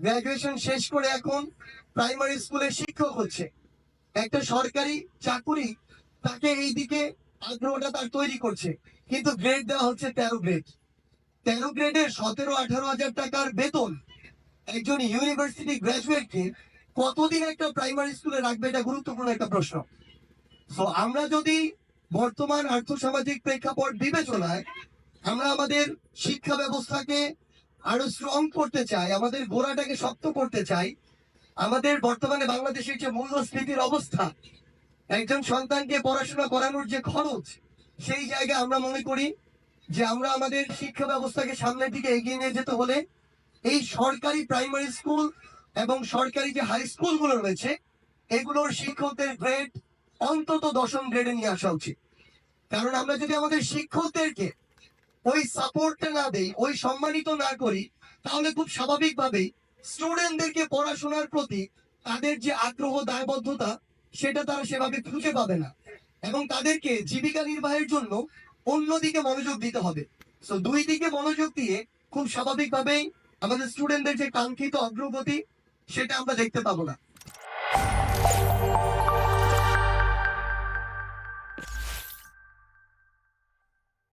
Graduation শেষ করে এখন প্রাইমারি স্কুলে শিক্ষক হচ্ছে। একটা সরকারি চাকুরি তাকে এই দিকে আগ্রহটা তার তৈরি করছে। কিন্তু গ্রেড দেওয়া হচ্ছে তেরো গ্রেড তেরো গ্রেডের সতেরো, আঠারো হাজার টাকার বেতন একজন ইউনিভার্সিটি গ্রাজুয়েটকে কতদিন একটা প্রাইমারি স্কুলে রাখবে এটা গুরুত্বপূর্ণ একটা প্রশ্ন। তো আমরা যদি বর্তমান আর্থসামাজিক প্রেক্ষাপট বিবেচনায় আমরা আমাদের শিক্ষা ব্যবস্থাকে আরও স্ট্রং করতে চাই, আমাদের গোড়াটাকে শক্ত করতে চাই। আমাদের বর্তমানে বাংলাদেশের যে মূল্যস্ফীতির অবস্থা, একজন সন্তানকে পড়াশোনা করানোর যে খরচ, সেই জায়গায় আমরা মনে করি যে আমরা আমাদের শিক্ষা ব্যবস্থাকে সামনের দিকে এগিয়ে নিয়ে যেতে হলে এই সরকারি প্রাইমারি স্কুল এবং সরকারি যে হাই স্কুলগুলো রয়েছে, এগুলোর শিক্ষকদের গ্রেড অন্তত দশম গ্রেডে নিয়ে আসা উচিত। কারণ আমরা যদি আমাদের শিক্ষকদেরকে ওই সাপোর্টটা না দেই, ওই সম্মানিত না করি, তাহলে খুব স্বাভাবিকভাবেই স্টুডেন্টদেরকে পড়াশোনার প্রতি তাদের যে আগ্রহ, দায়বদ্ধতা, সেটা তারা সেভাবে খুঁজে পাবে না। এবং তাদেরকে জীবিকা নির্বাহের জন্য অন্যদিকে মনোযোগ দিতে হবে। তো দুই দিকে মনোযোগ দিয়ে খুব স্বাভাবিকভাবেই আমাদের স্টুডেন্টদের যে কাঙ্ক্ষিত অগ্রগতি, সেটা আমরা দেখতে পাবো না।